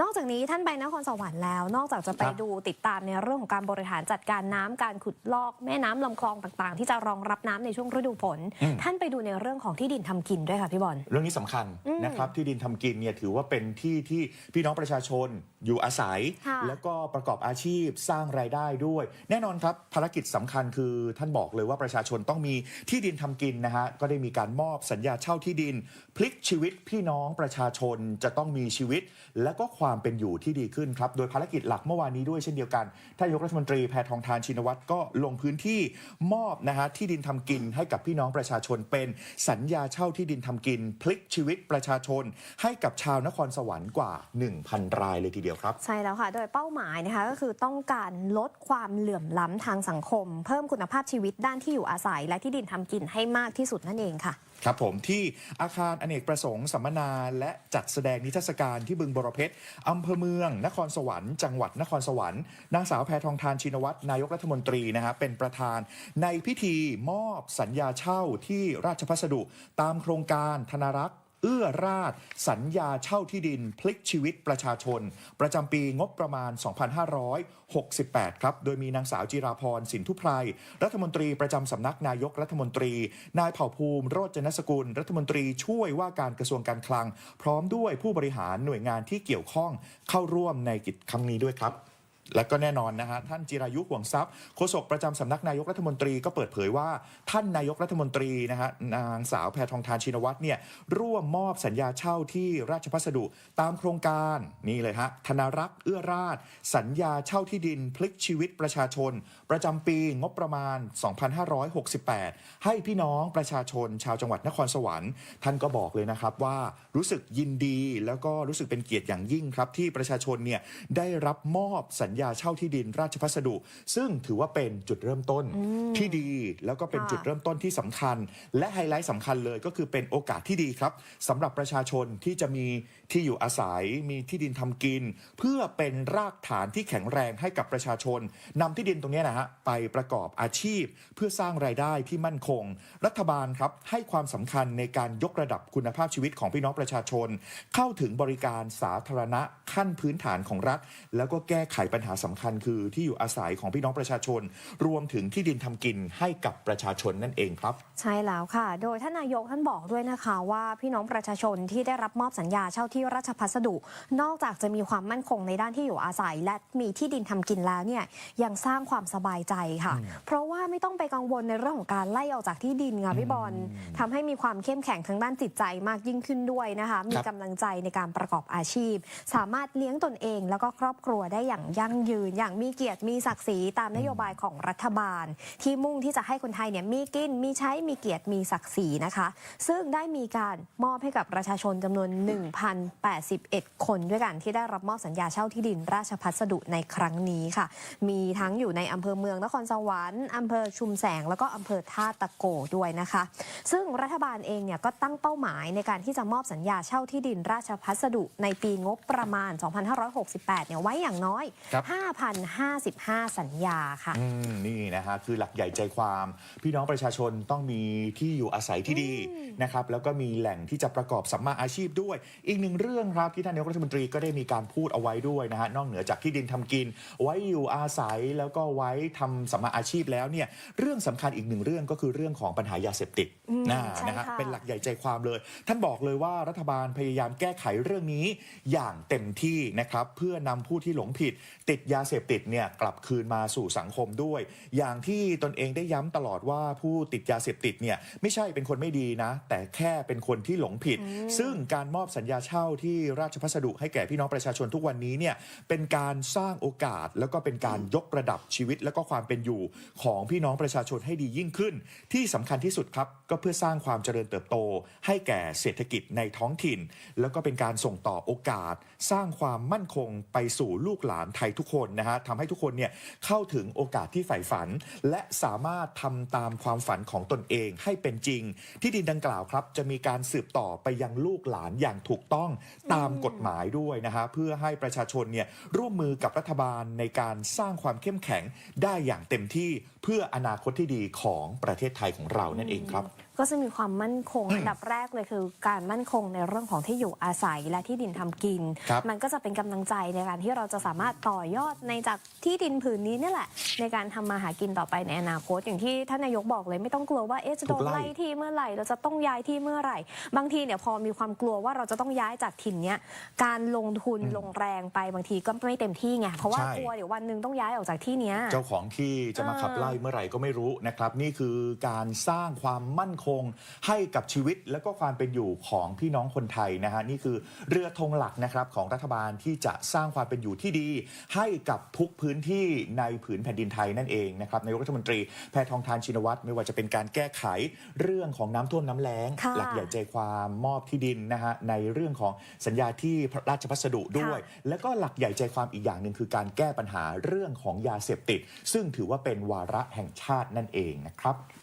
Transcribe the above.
นอกจากนี้ท่านไปนครสวรรค์แล้ว นอกจากจะไปครับดูติดตามในเรื่องของการบริหารจัดการน้ำการขุดลอก แม่น้ำลำคลองต่างๆ ที่จะรองรับน้ำในช่วงฤดูฝนอืมท่านไปดูในเรื่องของที่ดินทำกินด้วยค่ะพี่บอลเรื่องนี้สำคัญอืมนะครับที่ดินทำกินเนี่ยถือว่าเป็นที่ที่พี่น้องประชาชนอยู่อาศัยค่ะแล้วก็ประกอบอาชีพสร้างรายได้ด้วย แน่นอนครับภารกิจสำคัญคือท่านบอกเลยว่าประชาชนต้องมีที่ดินทำกินนะฮะก็ได้มีการมอบสัญญาเช่าที่ดิน พลิกชีวิตพี่น้องประชาชนจะต้องมีชีวิตและก็ความความเป็นอยู่ที่ดีขึ้นครับ โดยภารกิจหลักเมื่อวานนี้ด้วยเช่นเดียวกันท่านนายกรัฐมนตรีแพทองทานชินวัตรก็ลงพื้นที่มอบนะฮะที่ดินทำกินให้กับพี่น้องประชาชนเป็นสัญญาเช่าที่ดินทำกิน พลิกชีวิตประชาชน ให้กับชาวนครสวรรค์กว่า 1,000 รายเลยทีเดียวครับ ใช่แล้วค่ะ โดยเป้าหมายนะคะก็คือต้องการลดความเหลื่อมล้ำทางสังคม เพิ่มคุณภาพชีวิตด้านที่อยู่อาศัย และที่ดินทำกินให้มากที่สุดนั่นเองค่ะครับผมที่อาคารอเนกประสงค์สัมมนาและจัดแสดงนิทรรศการที่บึงบรเพชรอำเภอเมือง นครสวรรค์จังหวัดนครสวรรค์นางสาวแพทองทานชินวัตรนายกรัฐมนตรีนะฮะเป็นประธานในพิธีมอบสัญญาเช่าที่ราชพัสดุ ตามโครงการธนารักษ์ เอื้อราช สัญญาเช่าที่ดิน พลิกชีวิตประชาชน ประจำปีงบประมาณ 2568 ครับ โดยมีนางสาวจิราพรสินทุไพรรัฐมนตรีประจำสำนักนายกรัฐมนตรี นายเผ่าภูมิโรจนสกุล รัฐมนตรีช่วยว่าการกระทรวงการคลัง พร้อมด้วยผู้บริหารหน่วยงานที่เกี่ยวข้องเข้าร่วมในกิจครั้งนี้ด้วยครับ และก็แน่นอนนะฮะท่านจิรายุห่วงทรัพย์โฆษกประจำสำนักนายกรัฐมนตรีก็เปิดเผยว่า ท่านนายกรัฐมนตรีนะฮะนางสาวแพทองทานชินวัตรเนี่ยร่วมมอบสัญญาเช่าที่ราชพัสดุตามโครงการนี่เลยฮะธนารักษ์เอื้อราช สัญญาเช่าที่ดินพลิกชีวิตประชาชน ประจำปีงบประมาณ 2568 ให้พี่น้องประชาชนชาวจังหวัดนครสวรรค์ ท่านก็บอกเลยนะครับว่ารู้สึกยินดีแล้วก็รู้สึกเป็นเกียรติอย่างยิ่งครับที่ประชาชนเนี่ยได้รับมอบสัญญาเช่าที่ดินราชพัสดุ ซึ่งถือว่าเป็นจุดเริ่มต้นที่ดีแล้วก็เป็นค่ะจุดเริ่มต้นที่สำคัญ และไฮไลท์สำคัญเลยก็คือเป็นโอกาสที่ดีครับสำหรับประชาชนที่จะมีที่อยู่อาศัย มีที่ดินทำกิน เพื่อเป็นรากฐานที่แข็งแรงให้กับประชาชนนำที่ดินตรงเนี้ยนะฮะไปประกอบอาชีพ เพื่อสร้างรายได้ที่มั่นคง รัฐบาลครับให้ความสำคัญในการยกระดับคุณภาพชีวิตของพี่น้องประชาชน เข้าถึงบริการสาธารณะขั้นพื้นฐานของรัฐ แล้วก็แก้ไขปัญหาสำคัญคือที่อยู่อาศัยของพี่น้องประชาชน รวมถึงที่ดินทำกินให้กับประชาชนนั่นเองครับ ใช่แล้วค่ะ โดยท่านนายกท่านบอกด้วยนะคะว่าพี่น้องประชาชนที่ได้รับมอบสัญญาเช่าที่ราชพัสดุ นอกจากจะมีความมั่นคงในด้านที่อยู่อาศัย และมีที่ดินทำกินแล้วเนี่ยยังสร้างความสบายใจค่ะ เพราะว่าไม่ต้องไปกังวลในเรื่องของการไล่ออกจากที่ดินค่ะพี่บอลทำให้มีความเข้มแข็งทางด้านจิตใจมากยิ่งขึ้นด้วยนะคะ มีกำลังใจในการประกอบอาชีพ สามารถเลี้ยงตนเองแล้วก็ครอบครัวได้อย่างยั่งยืน อย่างมีเกียรติมีศักดิ์ศรีตามนโยบายของรัฐบาล ที่มุ่งที่จะให้คนไทยเนี่ยมีกินมีใช้มีเกียรติมีศักดิ์ศรีนะคะ ซึ่งได้มีการมอบให้กับประชาชนจำนวน 1,081 คนด้วยกันที่ได้รับมอบสัญญาเช่าที่ดินราชพัสดุในครั้งนี้ค่ะ มีทั้งอยู่ในอำเภอเมืองนครสวรรค์อำเภอชุมแสงแล้วก็อำเภอท่าตะโกด้วยนะคะ ซึ่งรัฐบาลเองเนี่ยก็ตั้งเป้าหมายในการที่จะมอบสัญญาเช่าที่ดินราชพัสดุในปีงบประมาณ 2568 เนี่ยไว้อย่างน้อย5,055 สัญญาค่ะ อืมนี่นะฮะคือหลักใหญ่ใจความ พี่น้องประชาชนต้องมีที่อยู่อาศัยที่ดีนะครับแล้วก็มีแหล่งที่จะประกอบสัมมาอาชีพด้วย อีกหนึ่งเรื่องครับที่ท่านนายกรัฐมนตรีก็ได้มีการพูดเอาไว้ด้วยนะฮะนอกเหนือจากที่ดินทำกิน ไว้อยู่อาศัยแล้วก็ไว้ทำสัมมาอาชีพแล้วเนี่ยเรื่องสำคัญอีกหนึ่งเรื่องก็คือเรื่องของปัญหายาเสพติดอืมนะใช่นะฮะค่ะเป็นหลักใหญ่ใจความเลย ท่านบอกเลยว่ารัฐบาลพยายามแก้ไขเรื่องนี้อย่างเต็มที่นะครับเพื่อนำผู้ที่หลงผิดติดยาเสพติดเนี่ยกลับคืนมาสู่สังคมด้วย อย่างที่ตนเองได้ย้ำตลอดว่าผู้ติดยาเสพติดเนี่ยไม่ใช่เป็นคนไม่ดีนะ แต่แค่เป็นคนที่หลงผิด ซึ่งการมอบสัญญาเช่าที่ราชพัสดุให้แก่พี่น้องประชาชนทุกวันนี้เนี่ยเป็นการสร้างโอกาส แล้วก็เป็นการยกระดับชีวิต แล้วก็ความเป็นอยู่ของพี่น้องประชาชนให้ดียิ่งขึ้น ที่สำคัญที่สุดครับก็เพื่อสร้างความเจริญเติบโต ให้แก่เศรษฐกิจในท้องถิ่น แล้วก็เป็นการส่งต่อโอกาส สร้างความมั่นคงไปสู่ลูกหลานไทยทุกคนนะฮะทำให้ทุกคนเนี่ยเข้าถึงโอกาสที่ใฝ่ฝัน และสามารถทำตามความฝันของตนเองให้เป็นจริง ที่ดินดังกล่าวครับ จะมีการสืบต่อไปยังลูกหลานอย่างถูกต้องตามกฎหมายด้วยนะฮะเพื่อให้ประชาชนเนี่ยร่วมมือกับรัฐบาลในการสร้างความเข้มแข็งได้อย่างเต็มที่เพื่ออนาคตที่ดีของประเทศไทยของเรานั่นเองครับ ก็จะมีความมั่นคงอันดับแรกเลยคือ การมั่นคงในเรื่องของที่อยู่อาศัยและที่ดินทำกินครับมันก็จะเป็นกำลังใจในการที่เราจะสามารถต่อยอดในจากที่ดินผืนนี้นี่แหละ ในการทำมาหากินต่อไปในอนาคต อย่างที่ท่านนายกบอกเลยไม่ต้องกลัวว่าเอ๊ะจะโดนถูกไล่ไล่ที่เมื่อไหร่ เราจะต้องย้ายที่เมื่อไหร่ บางทีเนี่ยพอมีความกลัวว่าเราจะต้องย้ายจากถิ่นเนี้ยการลงทุนลงแรงไปบางทีก็ไม่เต็มที่ไงเพราะว่าใช่กลัวเดี๋ยววันหนึ่งต้องย้ายออกจากที่เนี้ยเจ้าของที่จะมาเออขับไล่เมื่อไหร่ก็ไม่รู้นะครับนี่คือการสร้างความมั่นคงให้กับชีวิตและก็ความเป็นอยู่ของพี่น้องคนไทยนะฮะนี่คือเรือธงหลักนะครับของรัฐบาลที่จะสร้างความเป็นอยู่ที่ดี ให้กับทุกพื้นที่ในผืนแผ่นดินไทยนั่นเองนะครับนายกรัฐมนตรีแพทองทานชินวัตรไม่ว่าจะเป็นการแก้ไขเรื่องของน้ำท่วมน้ำแล้งค่ะหลักใหญ่ใจความมอบที่ดินนะฮะในเรื่องของสัญญาที่ราชพัสดุด้วย แล้วก็หลักใหญ่ใจความอีกอย่างหนึ่งคือการแก้ปัญหาเรื่องของยาเสพติด ซึ่งถือว่าเป็นวาระแห่งชาตินั่นเองนะครับ